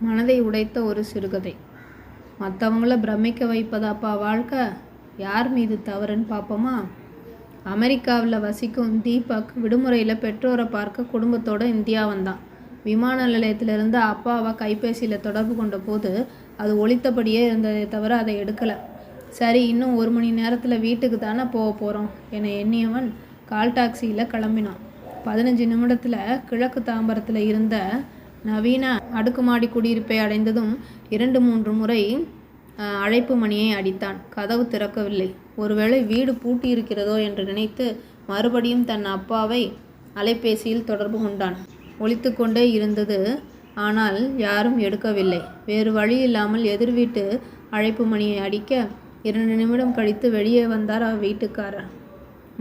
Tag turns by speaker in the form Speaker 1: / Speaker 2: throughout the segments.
Speaker 1: மனதை உடைத்த ஒரு சிறுகதை. மற்றவங்கள பிரமிக்க வைப்பதாப்பா வாழ்க்கை? யார் மீது தவறுன்னு பார்ப்போமா அமெரிக்காவில் வசிக்கும் தீபக் விடுமுறையில் பெற்றோரை பார்க்க குடும்பத்தோட இந்தியா வந்தான் விமான நிலையத்திலிருந்து அப்பாவை கைபேசியில் தொடர்பு கொண்ட போது அது ஒழித்தபடியே இருந்ததை தவிர அதை எடுக்கலை. சரி இன்னும் ஒரு மணி நேரத்தில் வீட்டுக்கு தானே போக போகிறோம் என எண்ணியவன் கால் டாக்ஸியில் கிளம்பினான். பதினஞ்சு நிமிடத்தில் கிழக்கு தாம்பரத்தில் இருந்த நவீன அடுக்குமாடி குடியிருப்பை அடைந்ததும் இரண்டு மூன்று முறை அழைப்பு மணியை அடித்தான். கதவு திறக்கவில்லை. ஒருவேளை வீடு பூட்டி இருக்கிறதோ என்று நினைத்து மறுபடியும் தன் அப்பாவை அலைபேசியில் தொடர்பு கொண்டான். ஒழித்து கொண்டே இருந்தது. ஆனால் யாரும் எடுக்கவில்லை. வேறு வழி இல்லாமல் எதிர் வீட்டு அழைப்பு மணியை அடிக்க இரண்டு நிமிடம் கழித்து வெளியே வந்தார் அவர் வீட்டுக்காரர்.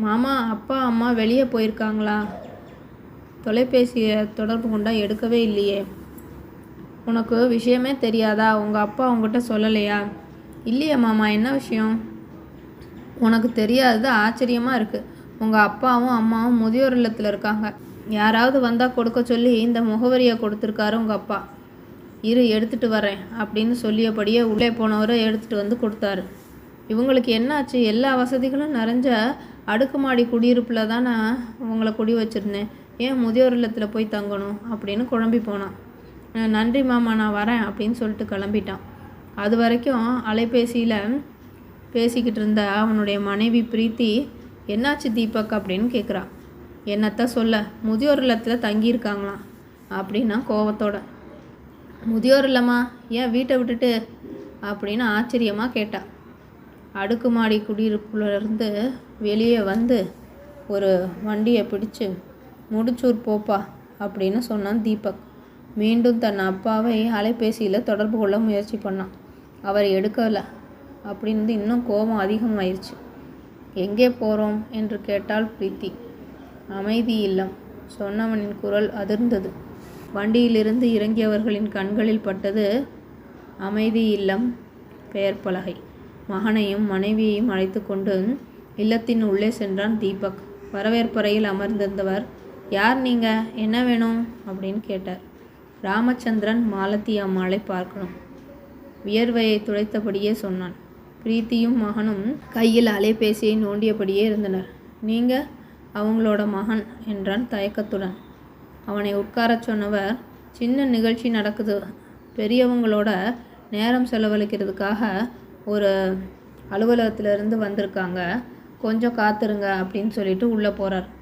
Speaker 1: மாமா அப்பா அம்மா வெளியே போயிருக்காங்களா? தொலைபேசியை தொடர்பு கொண்டா எடுக்கவே இல்லையே. உனக்கு விஷயமே தெரியாதா? உங்கள் அப்பா உங்ககிட்ட சொல்லலையா? இல்லையே மாமா என்ன விஷயம்? உனக்கு தெரியாதது ஆச்சரியமாக இருக்குது உங்கள் அப்பாவும் அம்மாவும் முதியோர் இல்லத்தில் இருக்காங்க. யாராவது வந்தால் கொடுக்க சொல்லி இந்த முகவரியை கொடுத்துருக்காரு உங்கள் அப்பா. இரு எடுத்துகிட்டு வரேன் அப்படின்னு சொல்லியபடியே உள்ளே போனவரை எடுத்துகிட்டு வந்து கொடுத்தாரு. இவங்களுக்கு என்னாச்சு? எல்லா வசதிகளும் நிறைஞ்ச அடுக்குமாடி குடியிருப்பில் தான் நான் உங்களை குடி வச்சுருந்தேன். ஏன் முதியோர் இல்லத்தில் போய் தங்கணும்? அப்படின்னு குழம்பி போனான். நன்றி மாமா நான் வரேன் அப்படின்னு சொல்லிட்டு கிளம்பிட்டான். அது வரைக்கும் அலைபேசியில் பேசிக்கிட்டு இருந்த அவனுடைய மனைவி பிரீத்தி என்னாச்சு தீபக்? அப்படின்னு கேட்குறா என்னத்த சொல்ல முதியோர் இல்லத்தில் தங்கியிருக்காங்களாம் அப்படின்னா கோவத்தோட. முதியோர் இல்லைம்மா ஏன் வீட்டை விட்டுட்டு? அப்படின்னு ஆச்சரியமாக கேட்டா. அடுக்குமாடி குடியிருப்புலேருந்து வெளியே வந்து ஒரு வண்டியை பிடிச்சு முடிச்சூர் போப்பா அப்படின்னு சொன்னான் தீபக். மீண்டும் தன் அப்பாவை அலைபேசியில் தொடர்பு கொள்ள முயற்சி பண்ணான். அவர் எடுக்கலை. அப்படின்னு இன்னும் கோபம் அதிகமாயிருச்சு. எங்கே போகிறோம் என்று கேட்டாள் பிரீத்தி. அமைதி இல்லம் சொன்னவனின் குரல் அதிர்ந்தது. வண்டியிலிருந்து இறங்கியவர்களின் கண்களில் பட்டது அமைதி இல்லம் பெயர் பலகை. மகனையும் மனைவியையும் அழைத்து கொண்டு இல்லத்தின் உள்ளே சென்றான் தீபக். வரவேற்பறையில் அமர்ந்திருந்தவர் யார் நீங்கள் என்ன வேணும்? அப்படின்னு கேட்டார். ராமச்சந்திரன் மாலதி அம்மாளை பார்க்கணும். வியர்வையை துடைத்தபடியே சொன்னான். பிரீத்தியும் மகனும் கையில் அலைபேசியை நோண்டியபடியே இருந்தனர். நீங்கள் அவங்களோட மகன் என்றான் தயக்கத்துடன். அவனை உட்காரச் சொன்னவர் சின்ன நிகழ்ச்சி நடக்குது. பெரியவங்களோட நேரம் செலவழிக்கிறதுக்காக ஒரு அலுவலகத்திலிருந்து வந்திருக்காங்க. கொஞ்சம் காத்துருங்க அப்படின்னு சொல்லிட்டு உள்ளே போகிறார்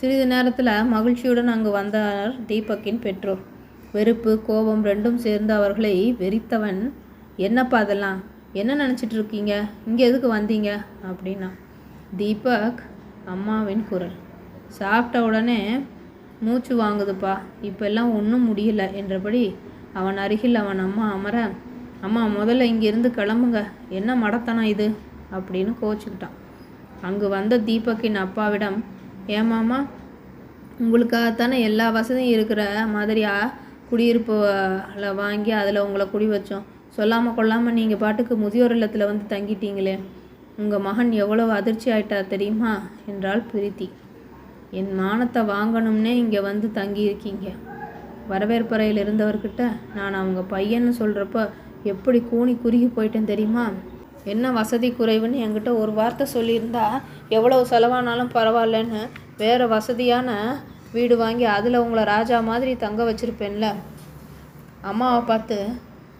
Speaker 1: சிறிது நேரத்தில் மகிழ்ச்சியுடன் அங்கு வந்தார் தீபக்கின் பெற்றோர். வெறுப்பு கோபம் ரெண்டும் சேர்ந்து அவர்களை வெறித்தவன் என்னப்பா அதெல்லாம்? என்ன நினச்சிட்டு இருக்கீங்க? இங்கே எதுக்கு வந்தீங்க? அப்படின்னா தீபக் அம்மாவின் குரல். சாப்பிட்ட உடனே மூச்சு வாங்குதுப்பா. இப்பெல்லாம் ஒன்றும் முடியல என்றபடி அவன் அருகில் அவன் அம்மா அமர அம்மா முதல்ல இங்கேருந்து கிளம்புங்க. என்ன மடத்தனம் இது? அப்படின்னு கோச்சுக்கிட்டான். அங்கு வந்த தீபக்கின் அப்பாவிடம் ஏமாமா உங்களுக்காகத்தானே எல்லா வசதியும் இருக்கிற மாதிரியா? குடியிருப்புல வாங்கி அதில் உங்களை குடி வச்சோம். சொல்லாமல் கொள்ளாமல் நீங்கள் பாட்டுக்கு முதியோர் இல்லத்தில் வந்து தங்கிட்டீங்களே. உங்கள் மகன் எவ்வளவு அதிர்ச்சி ஆயிட்டா தெரியுமா? என்றாள் பிரீத்தி. என் மானத்தை வாங்கணும்னே இங்கே வந்து தங்கியிருக்கீங்க. வரவேற்பறையில் இருந்தவர்கிட்ட நான் அவங்க பையன்னு சொல்கிறப்ப எப்படி கூனி குறுகி போயிட்டேன் தெரியுமா? என்ன வசதி குறைவுன்னு என்கிட்ட ஒரு வார்த்தை சொல்லியிருந்தா எவ்வளோ செலவானாலும் பரவாயில்லன்னு வேறு வசதியான வீடு வாங்கி அதில் உங்களை ராஜா மாதிரி தங்க வச்சுருப்பேன்ல. அம்மாவை பார்த்து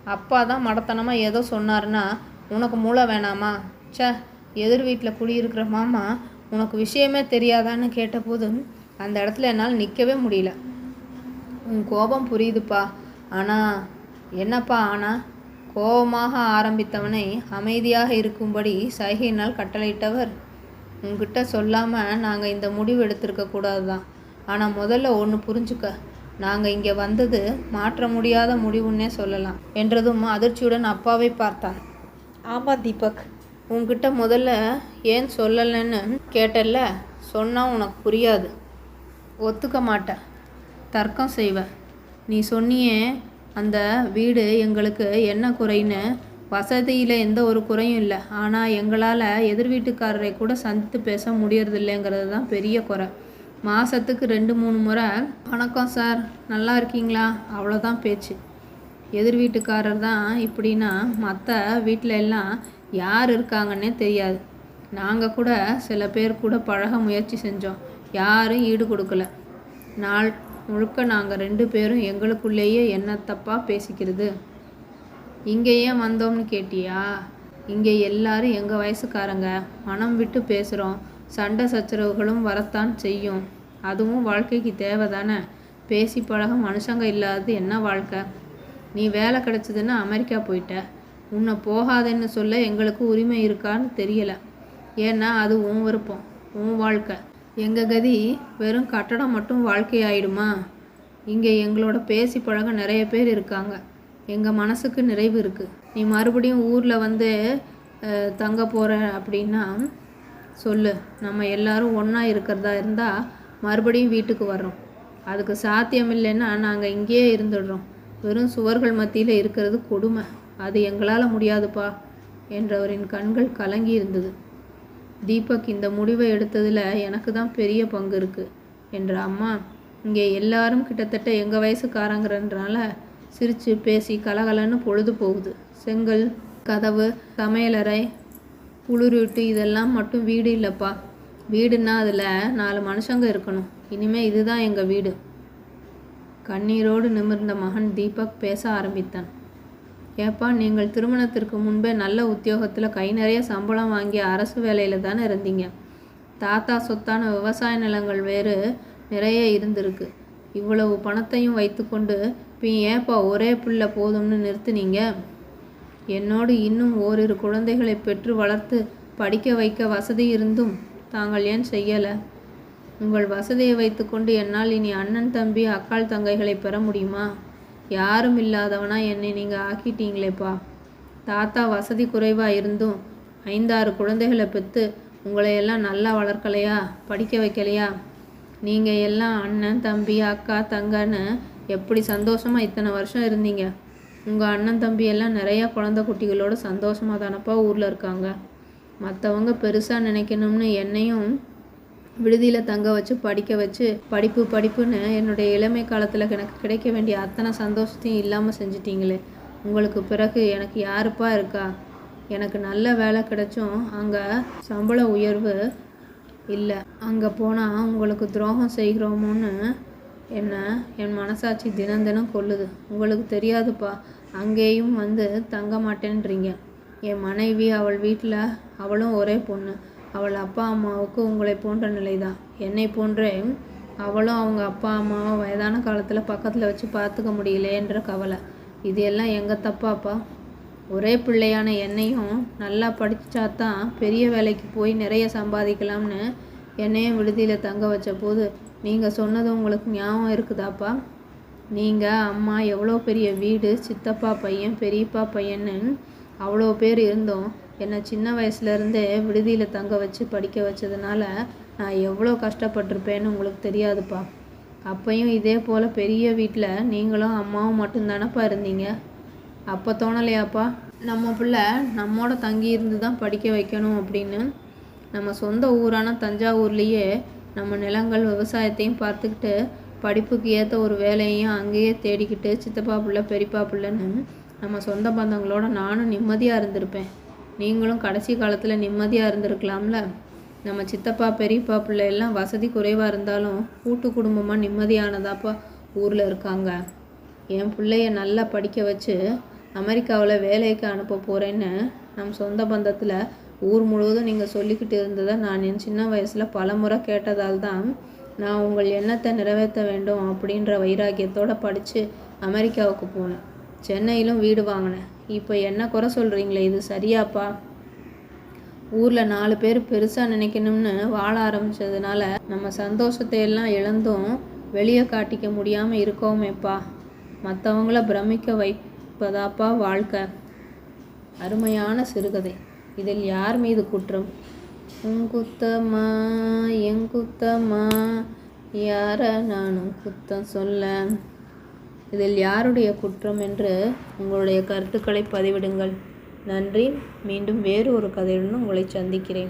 Speaker 1: அப்பா தான் மடத்தனமாக ஏதோ சொன்னாருன்னா உனக்கு மூளை வேணாமா? சே எதிர் வீட்டில் குடியிருக்கிற மாமா உனக்கு விஷயமே தெரியாதான்னு கேட்டபோது அந்த இடத்துல என்னால் நிற்கவே முடியல. உன் கோபம் புரியுதுப்பா. ஆனால் என்னப்பா ஆனால் கோபமாக ஆரம்பித்தவனை அமைதியாக இருக்கும்படி சைகையினால் கட்டளையிட்டவர் உங்ககிட்ட சொல்லாமல் நாங்கள் இந்த முடிவு எடுத்திருக்க கூடாது தான் ஆனால் முதல்ல ஒன்று புரிஞ்சுக்க. நாங்கள் இங்கே வந்தது மாற்ற முடியாத முடிவுன்னே சொல்லலாம் என்றதும் அதிர்ச்சியுடன் அப்பாவை பார்த்தான். ஆமாம் தீபக் உங்ககிட்ட முதல்ல ஏன் சொல்லலைன்னு கேட்டல்ல சொன்னால் உனக்கு புரியாது. ஒத்துக்க மாட்டேன் தர்க்கம் செய்வ. நீ சொன்னியே அந்த வீடு எங்களுக்கு என்ன குறைன்னு வசதியில் எந்த ஒரு குறையும் இல்லை. ஆனால் எங்களால் எதிர் வீட்டுக்காரரை கூட சந்தித்து பேச முடியறதில்லைங்கிறது தான் பெரிய குறை. மாதத்துக்கு ரெண்டு மூணு முறை வணக்கம் சார் நல்லா இருக்கீங்களா? அவ்வளோதான் பேச்சு. எதிர் வீட்டுக்காரர் தான் இப்படின்னா மற்ற வீட்டில் எல்லாம் யார் இருக்காங்கன்னே தெரியாது. நாங்கள் கூட சில பேர் கூட பழக முயற்சி செஞ்சோம். யாரும் ஈடு கொடுக்கல. நாள் முழுக்க நாங்கள் ரெண்டு பேரும் எங்களுக்குள்ளேயே என்ன தப்பாக பேசிக்கிறது? இங்கே ஏன் வந்தோம்னு கேட்டியா? இங்கே எல்லாரும் எங்கள் வயசுக்காரங்க? மனம் விட்டு பேசுகிறோம் சண்டை சச்சரவுகளும் வரத்தான் செய்யும். அதுவும் வாழ்க்கைக்கு தேவை தானே பேசி பழக மனுஷங்க இல்லாதது என்ன வாழ்க்கை? நீ வேலை கிடச்சிதுன்னு அமெரிக்கா போயிட்ட. உன்னை போகாதேன்னு சொல்ல எங்களுக்கு உரிமை இருக்கான்னு தெரியலை. ஏன்னா அது உன் விருப்பம் உன் வாழ்க்கை. எங்கள் கதி வெறும் கட்டடம் மட்டும் வாழ்க்கையாயிடுமா? இங்கே எங்களோட பேசி பழக நிறைய பேர் இருக்காங்க. எங்கள் மனசுக்கு நிறைவு இருக்குது நீ மறுபடியும் ஊரில் வந்து தங்க போகிற அப்படின்னா சொல்லு. நம்ம எல்லாரும் ஒன்றா இருக்கிறதா இருந்தால் மறுபடியும் வீட்டுக்கு வர்றோம். அதுக்கு சாத்தியம் இல்லைன்னா நாங்கள் இங்கேயே இருந்துடுறோம். வெறும் சுவர்கள் மத்தியில் இருக்கிறது கொடுமை. அது எங்களால் முடியாதுப்பா என்றவரின் கண்கள் கலங்கி இருந்தது. தீபக் இந்த முடிவை எடுத்ததில் எனக்கு தான் பெரிய பங்கு இருக்குது என்ற அம்மா இங்கே எல்லாரும் கிட்டத்தட்ட எங்கள் வயசுக்காரங்கிறன்றனால சிரித்து பேசி கலகலன்னு பொழுது போகுது. செங்கல் கதவு சமையலறை குளிரூட்டு இதெல்லாம் மட்டும் வீடு இல்லைப்பா. வீடுன்னா அதில் நாலு மனுஷங்க இருக்கணும். இனிமேல் இதுதான் எங்கள் வீடு. கண்ணீரோடு நிமிர்ந்த மகன் தீபக் பேச ஆரம்பித்தான். ஏப்பா நீங்கள் திருமணத்திற்கு முன்பே நல்ல உத்தியோகத்தில் கை நிறைய சம்பளம் வாங்கிய அரசு வேலையில் தானே இருந்தீங்க. தாத்தா சொத்தான விவசாய நிலங்கள் வேறு நிறைய இருந்திருக்கு. இவ்வளவு பணத்தையும் வைத்துக்கொண்டு இப்போ ஏப்பா ஒரே பிள்ளை போதும்னு நிறுத்துனீங்க? என்னோடு இன்னும் ஓரிரு குழந்தைகளை பெற்று வளர்த்து படிக்க வைக்க வசதி இருந்தும் தாங்கள் ஏன் செய்யலை? உங்கள் வசதியை வைத்துக்கொண்டு என்னால் இனி அண்ணன் தம்பி அக்காள் தங்கைகளை பெற முடியுமா? யாரும் இல்லாதவனா என்னை நீங்கள் ஆக்கிட்டீங்களேப்பா. தாத்தா வசதி குறைவாக இருந்தும் ஐந்தாறு குழந்தைகளை பெற்று உங்களையெல்லாம் நல்லா வளர்க்கலையா படிக்க வைக்கலையா? நீங்கள் எல்லாம் அண்ணன் தம்பி அக்கா தங்கன்னு எப்படி சந்தோஷமாக இத்தனை வருஷம் இருந்தீங்க? உங்கள் அண்ணன் தம்பி எல்லாம் நிறையா குழந்தை குட்டிகளோட சந்தோஷமாக தானப்பா ஊரில் இருக்காங்க. மற்றவங்க பெருசாக நினைக்கணும்னு என்னையும் விடுதியில் தங்க வச்சு படிக்க வச்சு படிப்பு படிப்புன்னு என்னுடைய இளமை காலத்தில் எனக்கு கிடைக்க வேண்டிய அத்தனை சந்தோஷத்தையும் இல்லாமல் செஞ்சிட்டிங்களே. உங்களுக்கு பிறகு எனக்கு யாருப்பா இருக்கா? எனக்கு நல்ல வேலை கிடைச்சும் அங்கே சம்பள உயர்வு இல்லை. அங்கே போனால் உங்களுக்கு துரோகம் செய்கிறோமோன்னு என்ன என் மனசாட்சி தினம் தினம் கொல்லுது உங்களுக்கு தெரியாதுப்பா. அங்கேயும் வந்து தங்க மாட்டேன்றீங்க. என் மனைவி அவள் வீட்டில் அவளும் ஒரே பொண்ணு. அவள் அப்பா அம்மாவுக்கு உங்களை போன்ற நிலைதான். என்னை போன்றே அவளும் அவங்க அப்பா அம்மாவை வயதான காலத்தில் பக்கத்தில் வச்சு பார்த்துக்க முடியலையேன்ற கவலை. இது எல்லாம் எங்கள் தப்பாப்பா? ஒரே பிள்ளையான என்னையும் நல்லா படித்தா தான் பெரிய வேலைக்கு போய் நிறைய சம்பாதிக்கலாம்னு என்னையும் விடுதியில் தங்க வச்ச போது நீங்கள் சொன்னது உங்களுக்கு ஞாபகம் இருக்குதாப்பா? நீங்கள் அம்மா எவ்வளோ பெரிய வீடு சித்தப்பா பையன் பெரியப்பா பையன்னு அவ்வளோ பேர் இருந்தோம். என்னை சின்ன வயசுலேருந்தே விடுதியில் தங்க வச்சு படிக்க வச்சதுனால நான் எவ்வளோ கஷ்டப்பட்டிருப்பேன்னு உங்களுக்கு தெரியாதுப்பா. அப்பையும் இதே போல் பெரிய வீட்டில் நீங்களும் அம்மாவும் மட்டும்தானப்பா இருந்தீங்க? அப்போ தோணலையாப்பா? நம்ம பிள்ளை நம்மோட தங்கி இருந்து தான் படிக்க வைக்கணும் அப்படின்னு நம்ம சொந்த ஊரான தஞ்சாவூர்லேயே நம்ம நிலங்கள் விவசாயத்தையும் பார்த்துக்கிட்டு படிப்புக்கு ஏற்ற ஒரு வேலையையும் அங்கேயே தேடிக்கிட்டு சித்தப்பா பிள்ளை பெரியப்பா பிள்ளைன்னு நம்ம சொந்த பந்தங்களோட நானும் நிம்மதியாக இருந்திருப்பேன். நீங்களும் கடைசி காலத்தில் நிம்மதியாக இருந்திருக்கலாம்ல? நம்ம சித்தப்பா பெரியப்பா பிள்ளை எல்லாம் வசதி குறைவாக இருந்தாலும் கூட்டு குடும்பமாக நிம்மதியானதாப்பா ஊரில் இருக்காங்க. என் பிள்ளைய நல்லா படிக்க வச்சு அமெரிக்காவில் வேலைக்கு அனுப்ப போகிறேன்னு நம் சொந்த பந்தத்தில் ஊர் முழுவதும் நீங்கள் சொல்லிக்கிட்டு இருந்ததை நான் என் சின்ன வயசில் பலமுறை கேட்டதால் தான் நான் உங்கள் எண்ணத்தை நிறைவேற்ற வேண்டும் அப்படின்ற வைராக்கியத்தோடு படித்து அமெரிக்காவுக்கு போனேன். சென்னையிலும் வீடு வாங்கினேன். இப்போ என்ன குறை சொல்கிறீங்களே இது சரியாப்பா? ஊரில் நாலு பேர் பெருசாக நினைக்கணும்னு வாழ ஆரம்பித்ததுனால நம்ம சந்தோஷத்தை எல்லாம் இழந்தும் வெளியே காட்டிக்க முடியாமல் இருக்கோமேப்பா. மற்றவங்கள பிரமிக்க வைப்பதாப்பா வாழ்க்கை. அருமையான சிறுகதை. இதில் யார் மீது குற்றம்? உன் குத்தமா என் யார நானும் குத்தம் சொல்ல? இதில் யாருடைய குற்றம் என்று உங்களுடைய கருத்துக்களை பதிவிடுங்கள். நன்றி. மீண்டும் வேறு ஒரு கதையுடன் உங்களை சந்திக்கிறேன்.